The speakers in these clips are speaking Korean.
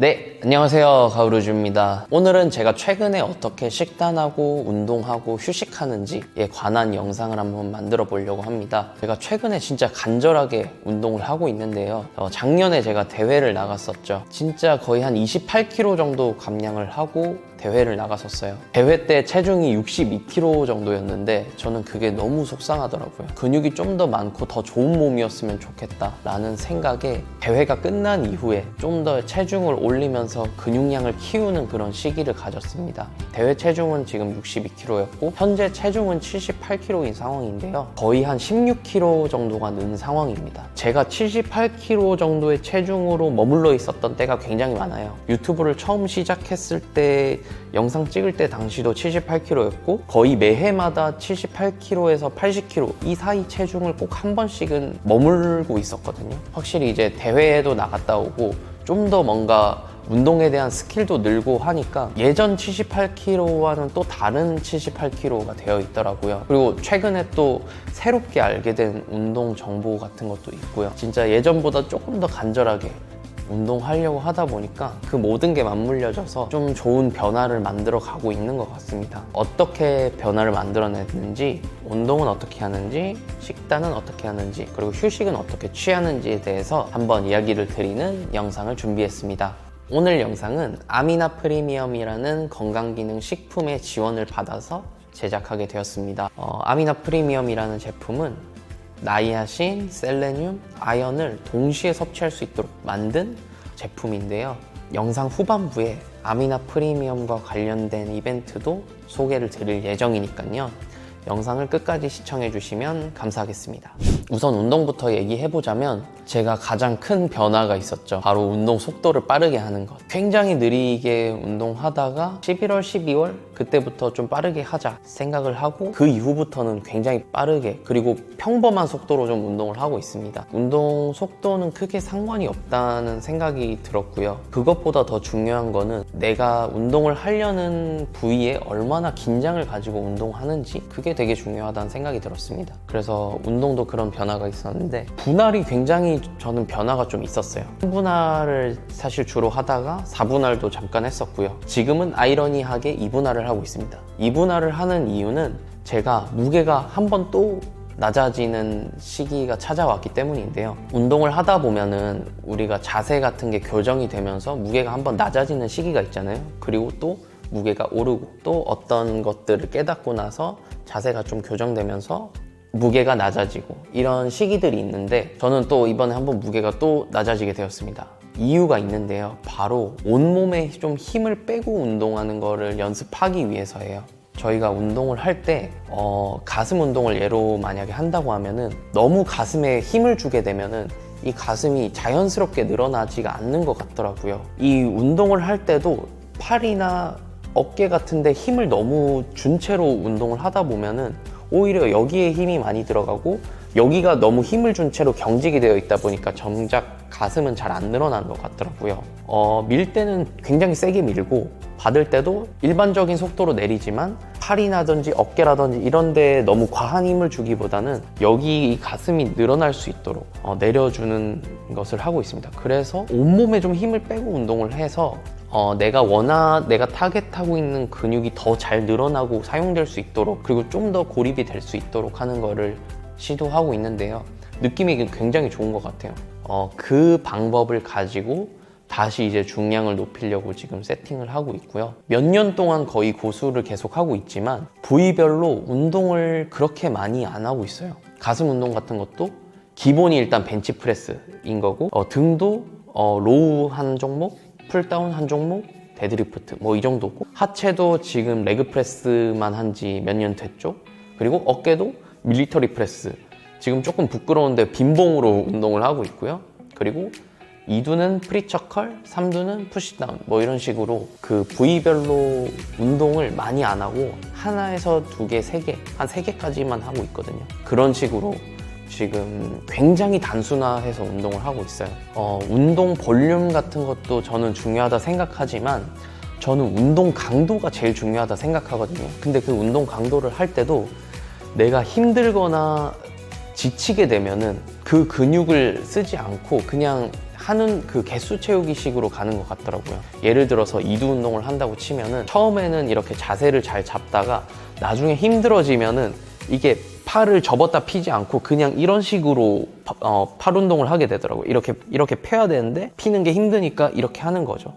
네, 안녕하세요. 가우루즈입니다. 오늘은 제가 최근에 어떻게 식단하고 운동하고 휴식하는지에 관한 영상을 한번 만들어 보려고 합니다. 제가 최근에 진짜 간절하게 운동을 하고 있는데요. 어, 작년에 제가 대회를 나갔었죠. 진짜 거의 한 28kg 정도 감량을 하고 대회를 나갔었어요. 대회 때 체중이 62kg 정도였는데 저는 그게 너무 속상하더라고요. 근육이 좀 더 많고 더 좋은 몸이었으면 좋겠다라는 생각에 대회가 끝난 이후에 좀 더 체중을 올리면서 근육량을 키우는 그런 시기를 가졌습니다. 대회 체중은 지금 62kg였고 현재 체중은 78kg인 상황인데요. 거의 한 16kg 정도가 는 상황입니다. 제가 78kg 정도의 체중으로 머물러 있었던 때가 굉장히 많아요. 유튜브를 처음 시작했을 때 영상 찍을 때 당시도 78kg였고 거의 매해마다 78kg에서 80kg 이 사이 체중을 꼭 한 번씩은 머물고 있었거든요. 확실히 이제 대회에도 나갔다 오고 좀 더 뭔가 운동에 대한 스킬도 늘고 하니까 예전 78kg와는 또 다른 78kg가 되어 있더라고요. 그리고 최근에 또 새롭게 알게 된 운동 정보 같은 것도 있고요. 진짜 예전보다 조금 더 간절하게 운동하려고 하다 보니까 그 모든 게 맞물려져서 좀 좋은 변화를 만들어 가고 있는 것 같습니다. 어떻게 변화를 만들어냈는지, 운동은 어떻게 하는지, 식단은 어떻게 하는지, 그리고 휴식은 어떻게 취하는지에 대해서 한번 이야기를 드리는 영상을 준비했습니다. 오늘 영상은 아미나 프리미엄이라는 건강기능 식품의 지원을 받아서 제작하게 되었습니다. 어, 아미나 프리미엄이라는 제품은 나이아신, 셀레늄, 아연을 동시에 섭취할 수 있도록 만든 제품인데요. 영상 후반부에 아미나 프리미엄과 관련된 이벤트도 소개를 드릴 예정이니까요. 영상을 끝까지 시청해 주시면 감사하겠습니다. 우선 운동부터 얘기해 보자면 제가 가장 큰 변화가 있었죠. 바로 운동 속도를 빠르게 하는 것. 굉장히 느리게 운동하다가 11월, 12월 그때부터 좀 빠르게 하자 생각을 하고 그 이후부터는 굉장히 빠르게 그리고 평범한 속도로 좀 운동을 하고 있습니다. 운동 속도는 크게 상관이 없다는 생각이 들었고요. 그것보다 더 중요한 거는 내가 운동을 하려는 부위에 얼마나 긴장을 가지고 운동하는지 그게 되게 중요하다는 생각이 들었습니다. 그래서 운동도 그런 변화가 있었는데 분할이 굉장히 저는 변화가 좀 있었어요. 3분할을 사실 주로 하다가 4분할도 잠깐 했었고요. 지금은 아이러니하게 2분할을 하고 있습니다. 2분할을 하는 이유는 제가 무게가 한 번 또 낮아지는 시기가 찾아왔기 때문인데요. 운동을 하다 보면은 우리가 자세 같은 게 교정이 되면서 무게가 한 번 낮아지는 시기가 있잖아요. 그리고 또 무게가 오르고 또 어떤 것들을 깨닫고 나서 자세가 좀 교정되면서 무게가 낮아지고 이런 시기들이 있는데 저는 또 이번에 한번 무게가 또 낮아지게 되었습니다. 이유가 있는데요. 바로 온몸에 좀 힘을 빼고 운동하는 거를 연습하기 위해서예요. 저희가 운동을 할때 어, 가슴 운동을 예로 만약에 한다고 하면은 너무 가슴에 힘을 주게 되면은 이 가슴이 자연스럽게 늘어나지가 않는 것 같더라고요. 이 운동을 할 때도 팔이나 어깨 같은데 힘을 너무 준 채로 운동을 하다 보면은 오히려 여기에 힘이 많이 들어가고 여기가 너무 힘을 준 채로 경직이 되어 있다 보니까 정작 가슴은 잘 안 늘어나는 것 같더라고요. 어, 밀 때는 굉장히 세게 밀고 받을 때도 일반적인 속도로 내리지만 팔이나든지 어깨라든지 이런 데에 너무 과한 힘을 주기보다는 여기 이 가슴이 늘어날 수 있도록 어, 내려주는 것을 하고 있습니다. 그래서 온몸에 좀 힘을 빼고 운동을 해서 어, 내가 원하, 내가 타겟하고 있는 근육이 더 잘 늘어나고 사용될 수 있도록 그리고 좀 더 고립이 될 수 있도록 하는 거를 시도하고 있는데요. 느낌이 굉장히 좋은 것 같아요. 어, 그 방법을 가지고 다시 이제 중량을 높이려고 지금 세팅을 하고 있고요. 몇 년 동안 거의 고수를 계속 하고 있지만 부위별로 운동을 그렇게 많이 안 하고 있어요. 가슴 운동 같은 것도 기본이 일단 벤치프레스인 거고 어, 등도 어, 로우 한 종목, 풀다운 한 종목, 데드리프트 뭐 이 정도고 하체도 지금 레그 프레스만 한 지 몇 년 됐죠. 그리고 어깨도 밀리터리 프레스 지금 조금 부끄러운데 빈봉으로 운동을 하고 있고요. 그리고 2두는 프리처컬, 3두는 푸시다운 뭐 이런 식으로 그 부위별로 운동을 많이 안 하고 하나에서 두 개, 세 개, 한 세 개까지만 하고 있거든요. 그런 식으로 지금 굉장히 단순화해서 운동을 하고 있어요. 어, 운동 볼륨 같은 것도 저는 중요하다 생각하지만 저는 운동 강도가 제일 중요하다 생각하거든요. 근데 그 운동 강도를 할 때도 내가 힘들거나 지치게 되면은 그 근육을 쓰지 않고 그냥 하는 그 개수 채우기 식으로 가는 것 같더라고요. 예를 들어서 이두 운동을 한다고 치면은 처음에는 이렇게 자세를 잘 잡다가 나중에 힘들어지면은 이게 팔을 접었다 피지 않고 그냥 이런 식으로 파- 어, 팔 운동을 하게 되더라고요. 이렇게 이렇게 펴야 되는데 피는 게 힘드니까 이렇게 하는 거죠.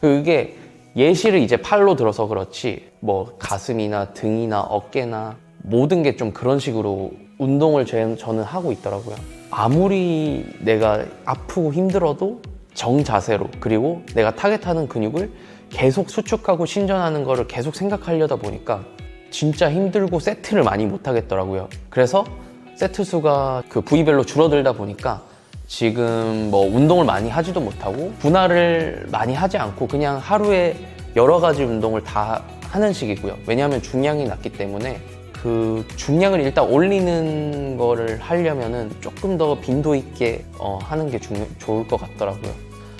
그게 예시를 이제 팔로 들어서 그렇지 뭐 가슴이나 등이나 어깨나 모든 게 좀 그런 식으로 운동을 제- 저는 하고 있더라고요. 아무리 내가 아프고 힘들어도 정자세로 그리고 내가 타겟하는 근육을 계속 수축하고 신전하는 거를 계속 생각하려다 보니까 진짜 힘들고 세트를 많이 못 하겠더라고요. 그래서 세트 수가 그 부위별로 줄어들다 보니까 지금 뭐 운동을 많이 하지도 못하고 분할을 많이 하지 않고 그냥 하루에 여러 가지 운동을 다 하는 식이고요. 왜냐하면 중량이 낮기 때문에 그 중량을 일단 올리는 거를 하려면은 조금 더 빈도 있게 어, 하는 게 중, 좋을 것 같더라고요.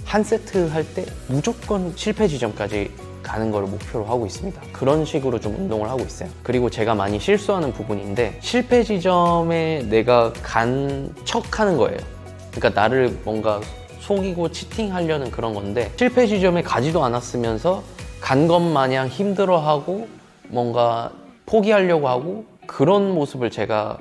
한 세트 할 때 무조건 실패 지점까지 가는 걸 목표로 하고 있습니다. 그런 식으로 좀 운동을 하고 있어요. 그리고 제가 많이 실수하는 부분인데 실패 지점에 내가 간 척 하는 거예요. 그러니까 나를 뭔가 속이고 치팅하려는 그런 건데 실패 지점에 가지도 않았으면서 간 것 마냥 힘들어하고 뭔가 포기하려고 하고 그런 모습을 제가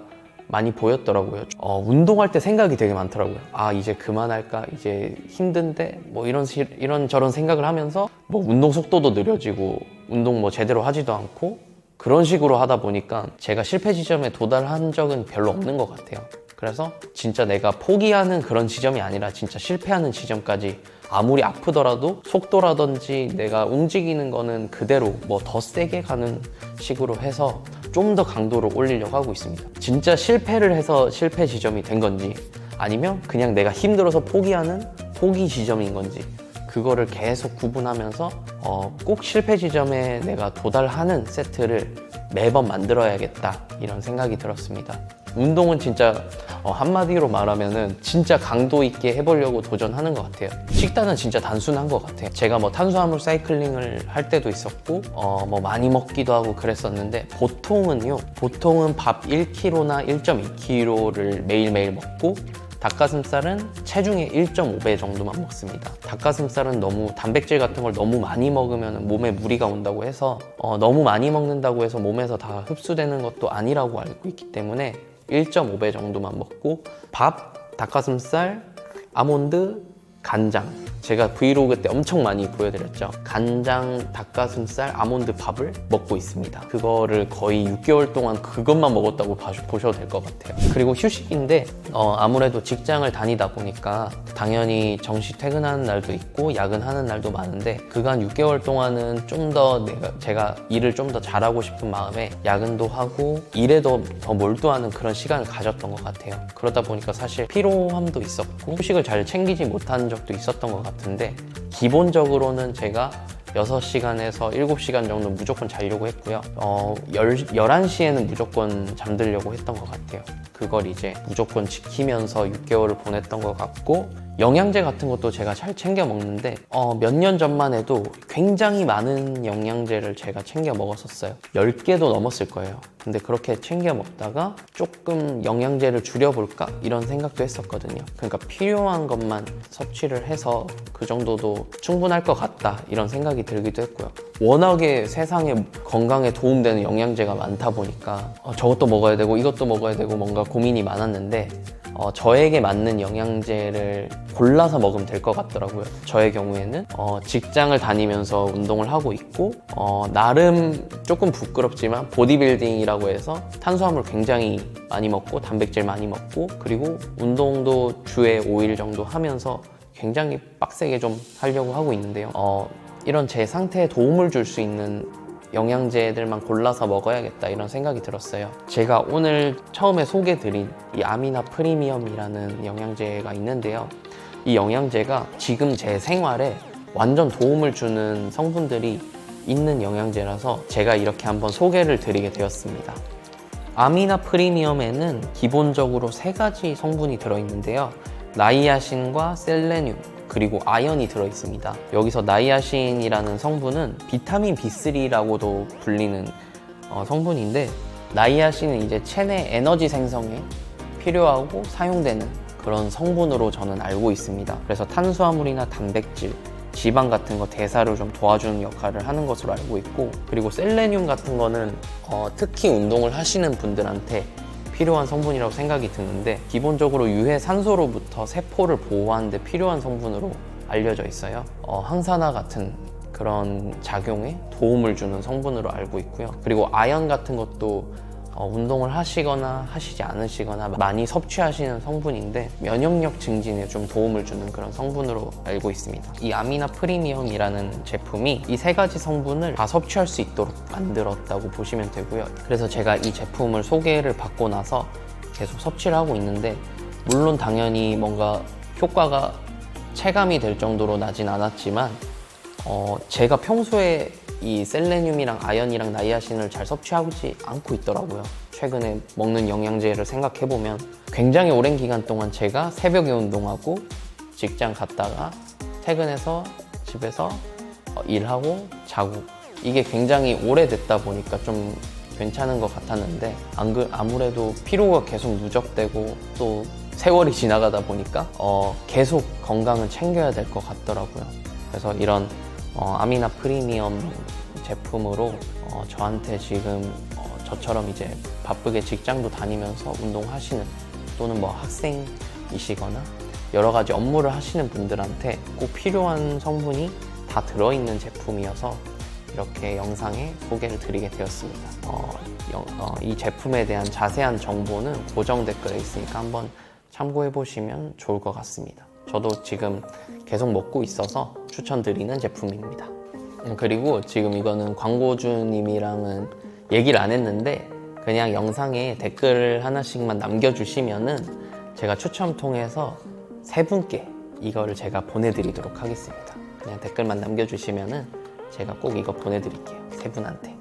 많이 보였더라고요. 어, 운동할 때 생각이 되게 많더라고요. 아 이제 그만할까? 이제 힘든데 뭐 이런 시- 이런 저런 생각을 하면서 뭐 운동 속도도 느려지고 운동 뭐 제대로 하지도 않고 그런 식으로 하다 보니까 제가 실패 지점에 도달한 적은 별로 없는 것 같아요. 그래서 진짜 내가 포기하는 그런 지점이 아니라 진짜 실패하는 지점까지 아무리 아프더라도 속도라든지 내가 움직이는 거는 그대로 뭐 더 세게 가는 식으로 해서 좀 더 강도를 올리려고 하고 있습니다. 진짜 실패를 해서 실패 지점이 된 건지 아니면 그냥 내가 힘들어서 포기하는 포기 지점인 건지 그거를 계속 구분하면서 어, 꼭 실패 지점에 내가 도달하는 세트를 매번 만들어야겠다 이런 생각이 들었습니다. 운동은 진짜 어, 한마디로 말하면은 진짜 강도 있게 해보려고 도전하는 것 같아요. 식단은 진짜 단순한 것 같아요. 제가 뭐 탄수화물 사이클링을 할 때도 있었고, 어, 뭐 많이 먹기도 하고 그랬었는데, 보통은요, 보통은 밥 1kg나 1.2kg를 매일매일 먹고, 닭가슴살은 체중의 1.5배 정도만 먹습니다. 닭가슴살은 너무 단백질 같은 걸 너무 많이 먹으면 몸에 무리가 온다고 해서 어, 너무 많이 먹는다고 해서 몸에서 다 흡수되는 것도 아니라고 알고 있기 때문에 1.5배 정도만 먹고 밥, 닭가슴살, 아몬드, 간장 제가 브이로그 때 엄청 많이 보여드렸죠. 간장, 닭가슴살, 아몬드 밥을 먹고 있습니다. 그거를 거의 6개월 동안 그것만 먹었다고 봐- 보셔도 될 것 같아요. 그리고 휴식인데 어, 아무래도 직장을 다니다 보니까 당연히 정시 퇴근하는 날도 있고 야근하는 날도 많은데 그간 6개월 동안은 좀 더 내가 제가 일을 좀 더 잘하고 싶은 마음에 야근도 하고 일에도 더 몰두하는 그런 시간을 가졌던 것 같아요. 그러다 보니까 사실 피로함도 있었고 휴식을 잘 챙기지 못한 적도 있었던 것 같 은데 기본적으로는 제가 6시간에서 7시간 정도 무조건 자려고 했고요. 어, 10, 11시에는 무조건 잠들려고 했던 것 같아요. 그걸 이제 무조건 지키면서 6개월을 보냈던 것 같고 영양제 같은 것도 제가 잘 챙겨 먹는데 어, 몇 년 전만 해도 굉장히 많은 영양제를 제가 챙겨 먹었었어요. 10개도 넘었을 거예요. 근데 그렇게 챙겨 먹다가 조금 영양제를 줄여볼까? 이런 생각도 했었거든요. 그러니까 필요한 것만 섭취를 해서 그 정도도 충분할 것 같다. 이런 생각이 들기도 했고요. 워낙에 세상에 건강에 도움되는 영양제가 많다 보니까 어, 저것도 먹어야 되고 이것도 먹어야 되고 뭔가 고민이 많았는데 어, 저에게 맞는 영양제를 골라서 먹으면 될 것 같더라고요. 저의 경우에는 어, 직장을 다니면서 운동을 하고 있고 어, 나름 조금 부끄럽지만 보디빌딩이라고 해서 탄수화물 굉장히 많이 먹고 단백질 많이 먹고 그리고 운동도 주에 5일 정도 하면서 굉장히 빡세게 좀 하려고 하고 있는데요. 어, 이런 제 상태에 도움을 줄 수 있는 영양제들만 골라서 먹어야겠다 이런 생각이 들었어요. 제가 오늘 처음에 소개드린 이 아미나 프리미엄이라는 영양제가 있는데요. 이 영양제가 지금 제 생활에 완전 도움을 주는 성분들이 있는 영양제라서 제가 이렇게 한번 소개를 드리게 되었습니다. 아미나 프리미엄에는 기본적으로 세 가지 성분이 들어있는데요. 나이아신과 셀레늄, 그리고 아연이 들어있습니다. 여기서 나이아신이라는 성분은 비타민 B3라고도 불리는 어, 성분인데 나이아신은 이제 체내 에너지 생성에 필요하고 사용되는 그런 성분으로 저는 알고 있습니다. 그래서 탄수화물이나 단백질, 지방 같은 거 대사를 좀 도와주는 역할을 하는 것으로 알고 있고 그리고 셀레늄 같은 거는 어, 특히 운동을 하시는 분들한테 필요한 성분이라고 생각이 드는데 기본적으로 유해 산소로부터 세포를 보호하는 데 필요한 성분으로 알려져 있어요. 어, 항산화 같은 그런 작용에 도움을 주는 성분으로 알고 있고요. 그리고 아연 같은 것도 어, 운동을 하시거나 하시지 않으시거나 많이 섭취하시는 성분인데 면역력 증진에 좀 도움을 주는 그런 성분으로 알고 있습니다. 이 아미나 프리미엄이라는 제품이 이 세 가지 성분을 다 섭취할 수 있도록 만들었다고 보시면 되고요. 그래서 제가 이 제품을 소개를 받고 나서 계속 섭취를 하고 있는데 물론 당연히 뭔가 효과가 체감이 될 정도로 나진 않았지만 어, 제가 평소에 이 셀레늄이랑 아연이랑 나이아신을 잘 섭취하지 않고 있더라고요. 최근에 먹는 영양제를 생각해 보면 굉장히 오랜 기간 동안 제가 새벽에 운동하고 직장 갔다가 퇴근해서 집에서 어, 일하고 자고 이게 굉장히 오래됐다 보니까 좀 괜찮은 것 같았는데 안 그, 아무래도 피로가 계속 누적되고 또 세월이 지나가다 보니까 어, 계속 건강을 챙겨야 될 것 같더라고요. 그래서 이런 어, 아미나 프리미엄 제품으로 어, 저한테 지금 어, 저처럼 이제 바쁘게 직장도 다니면서 운동하시는 또는 뭐 학생이시거나 여러 가지 업무를 하시는 분들한테 꼭 필요한 성분이 다 들어있는 제품이어서 이렇게 영상에 소개를 드리게 되었습니다. 어, 영- 어, 이 제품에 대한 자세한 정보는 고정 댓글에 있으니까 한번 참고해 보시면 좋을 것 같습니다. 저도 지금 계속 먹고 있어서 추천드리는 제품입니다. 음, 그리고 지금 이거는 광고주님이랑은 얘기를 안 했는데 그냥 영상에 댓글을 하나씩만 남겨주시면은 제가 추첨 통해서 세 분께 이거를 제가 보내드리도록 하겠습니다. 그냥 댓글만 남겨주시면은 제가 꼭 이거 보내드릴게요. 세 분한테.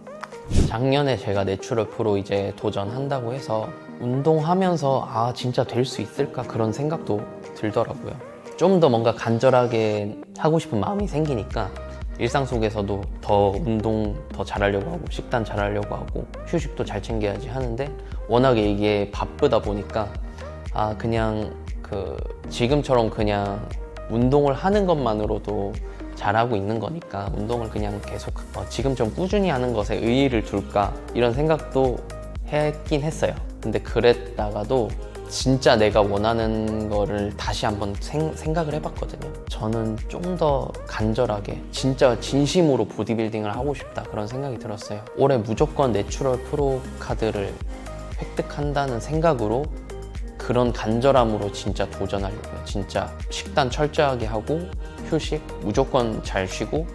작년에 제가 내추럴 프로 이제 도전한다고 해서 운동하면서 아 진짜 될 수 있을까 그런 생각도 들더라고요. 좀 더 뭔가 간절하게 하고 싶은 마음이 생기니까 일상 속에서도 더 운동 더 잘하려고 하고 식단 잘하려고 하고 휴식도 잘 챙겨야지 하는데 워낙에 이게 바쁘다 보니까 아 그냥 그 지금처럼 그냥 운동을 하는 것만으로도 잘하고 있는 거니까 운동을 그냥 계속 어, 지금처럼 꾸준히 하는 것에 의의를 둘까 이런 생각도 했긴 했어요. 근데 그랬다가도 진짜 내가 원하는 거를 다시 한번 생, 생각을 해봤거든요. 저는 좀 더 간절하게 진짜 진심으로 보디빌딩을 하고 싶다 그런 생각이 들었어요. 올해 무조건 내추럴 프로 카드를 획득한다는 생각으로 그런 간절함으로 진짜 도전하려고요. 진짜 식단 철저하게 하고 휴식 무조건 잘 쉬고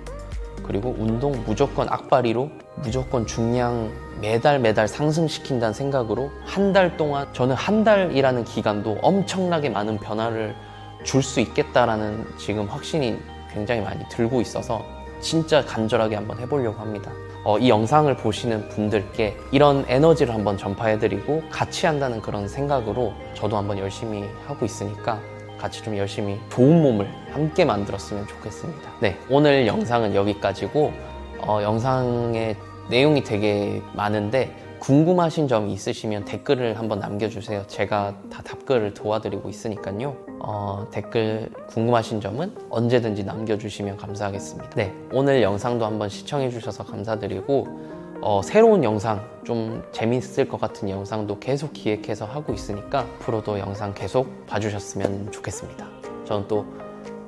그리고 운동 무조건 악바리로 무조건 중량 매달 매달 상승시킨다는 생각으로 한 달 동안 저는 한 달이라는 기간도 엄청나게 많은 변화를 줄 수 있겠다라는 지금 확신이 굉장히 많이 들고 있어서 진짜 간절하게 한번 해보려고 합니다. 어, 이 영상을 보시는 분들께 이런 에너지를 한번 전파해드리고 같이 한다는 그런 생각으로 저도 한번 열심히 하고 있으니까 같이 좀 열심히 좋은 몸을 함께 만들었으면 좋겠습니다. 네, 오늘 영상은 여기까지고 어, 영상의 내용이 되게 많은데 궁금하신 점이 있으시면 댓글을 한번 남겨주세요. 제가 다 답글을 도와드리고 있으니까요. 어, 댓글 궁금하신 점은 언제든지 남겨주시면 감사하겠습니다. 네, 오늘 영상도 한번 시청해주셔서 감사드리고 어, 새로운 영상 좀 재밌을 것 같은 영상도 계속 기획해서 하고 있으니까 앞으로도 영상 계속 봐주셨으면 좋겠습니다. 저는 또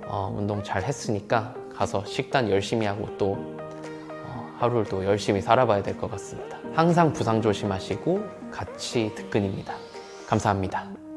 어, 운동 잘 했으니까 가서 식단 열심히 하고 또 어, 하루를 또 열심히 살아봐야 될 것 같습니다. 항상 부상 조심하시고 같이 득근입니다. 감사합니다.